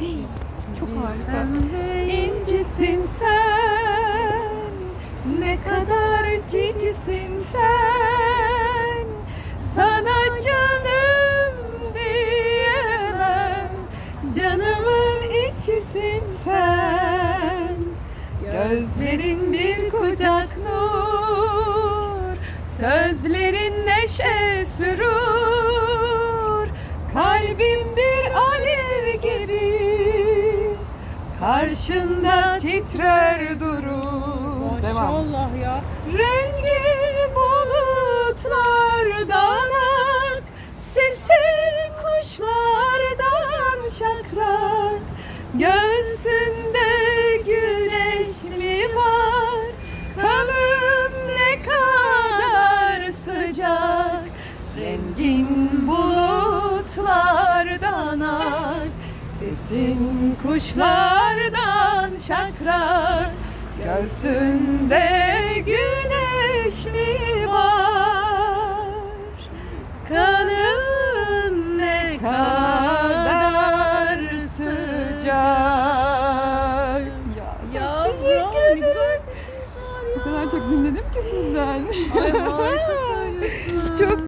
Çok harika. İncisin sen. Ne kadar cicisin sen. Sana canım diyemem. Canımın içisin sen. Gözlerin bir kucak nur. Sözlerin neşe sürur Karşında titrer durur. Maşallah ya. Rengin bulutlardan ak Sesi kuşlardan şakrak. Göğsünde Sesin kuşlardan şakrak Göğsünde güneş mi var? Kanın ne kadar sıcak. Ya, Ya çok teşekkür ederim. O kadar çok dinledim ki sizden. Ay harika söylüyorsun. çok